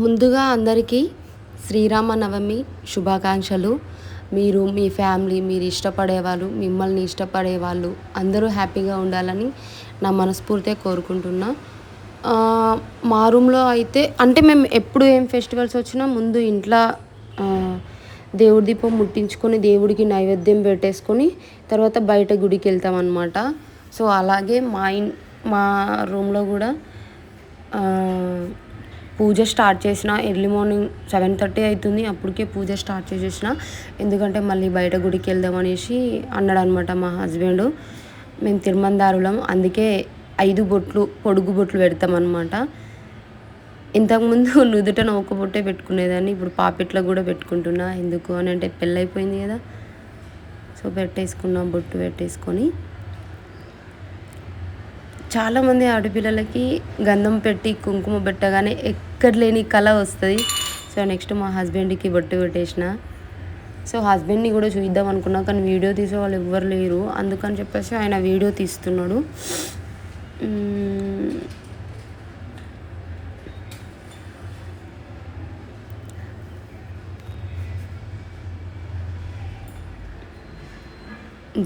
ముందుగా అందరికీ శ్రీరామనవమి శుభాకాంక్షలు. మీరు మీ ఫ్యామిలీ మీరు ఇష్టపడే వాళ్ళు మిమ్మల్ని ఇష్టపడే వాళ్ళు అందరూ హ్యాపీగా ఉండాలని నా మనస్ఫూర్తిగా కోరుకుంటున్నా. మా రూమ్లో అయితే అంటే మేము ఎప్పుడు ఏం ఫెస్టివల్స్ వచ్చినా ముందు ఇంట్లో దేవుడి దీపం ముట్టించుకొని దేవుడికి నైవేద్యం పెట్టేసుకొని తర్వాత బయట గుడికి వెళ్తాం అనమాట సో అలాగే మా ఇన్ మా రూమ్లో కూడా పూజ స్టార్ట్ చేసిన ఎర్లీ మార్నింగ్ సెవెన్ థర్టీ అవుతుంది అప్పటికే పూజ స్టార్ట్ చేసేసిన. ఎందుకంటే మళ్ళీ బయట గుడికి వెళ్దాం అనేసి అన్నాడు అనమాట మా హస్బెండ్. మేము తిరుమందారులం అందుకే ఐదు బొట్లు పొడుగు బొట్లు పెడతామన్నమాట ఇంతకుముందు నుదుటన ఒక బొట్టే పెట్టుకునేదాన్ని ఇప్పుడు పాపిట్లో కూడా పెట్టుకుంటున్నా. ఎందుకు అని అంటే పెళ్ళైపోయింది కదా. సో పెట్టేసుకున్నాం బొట్టు పెట్టేసుకొని చాలామంది ఆడపిల్లలకి గంధం పెట్టి కుంకుమ పెట్టగానే ఎక్కడ లేని కళ వస్తుంది. సో నెక్స్ట్ మా హస్బెండ్కి బొట్టు పెట్టేసిన సో హస్బెండ్ని కూడా చూద్దాం అనుకున్నా కానీ వీడియో తీసే వాళ్ళు ఎవ్వరు లేరు. అందుకని చెప్పేసి ఆయన వీడియో తీస్తున్నాడు.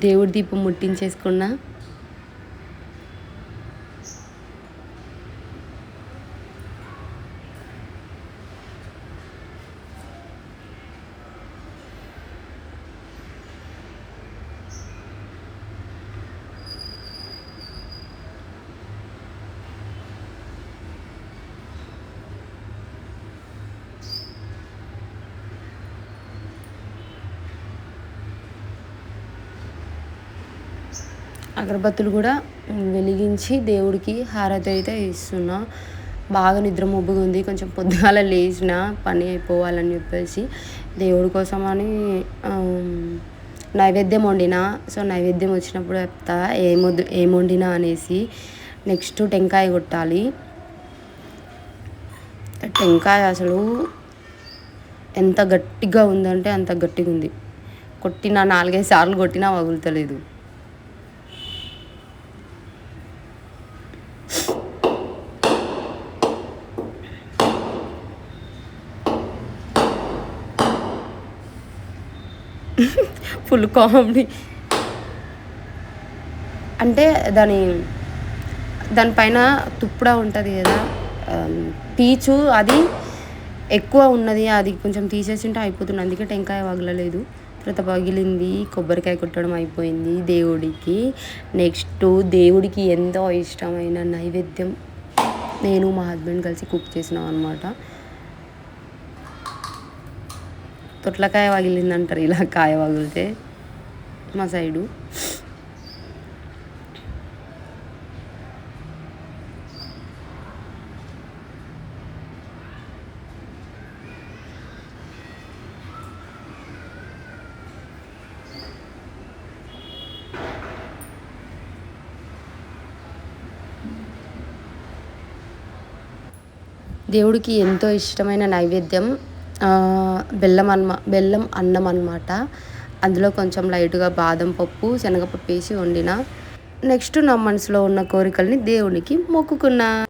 దేవుడి దీపం ముట్టించేసుకున్నా. అగరబత్తులు కూడా వెలిగించి దేవుడికి హారతి అయితే ఇస్తున్నా. బాగా నిద్ర మబ్బుగా ఉంది. కొంచెం పొద్దుగాల లేచిన పని అయిపోవాలని చెప్పేసి దేవుడి కోసం అని నైవేద్యం వండిన. సో నైవేద్యం వచ్చినప్పుడు చెప్తా ఏమొద్దు ఏం వండినా అనేసి నెక్స్ట్ టెంకాయ కొట్టాలి. టెంకాయ అసలు ఎంత గట్టిగా ఉందంటే అంత గట్టిగా ఉంది కొట్టిన నాలుగైదు సార్లు కొట్టినా వగులుతలేదు. Full comedy. అంటే దాని దానిపైన తుప్పుడా ఉంటుంది కదా పీచు అది ఎక్కువ ఉన్నది అది కొంచెం తీసేసింటే అయిపోతుంది. అందుకే టెంకాయ వగలలేదు. తర్వాత పగిలింది కొబ్బరికాయ కొట్టడం అయిపోయింది దేవుడికి. నెక్స్ట్ దేవుడికి ఎంతో ఇష్టమైన నైవేద్యం నేను మా హస్బెండ్ కలిసి కుక్ చేసినాం అనమాట తొట్లకాయ పగిలింది అంటారు ఇలా కాయ పగిలితే మా సైడు. దేవుడికి ఎంతో ఇష్టమైన నైవేద్యం బెల్లం అన్మ బెల్లం అన్నం అనమాట అందులో కొంచెం లైట్గా బాదం పప్పు శనగపప్పు వేసి వండిన. నెక్స్ట్ నా మనసులో ఉన్న కోరికల్ని దేవునికి మొక్కుకున్నా.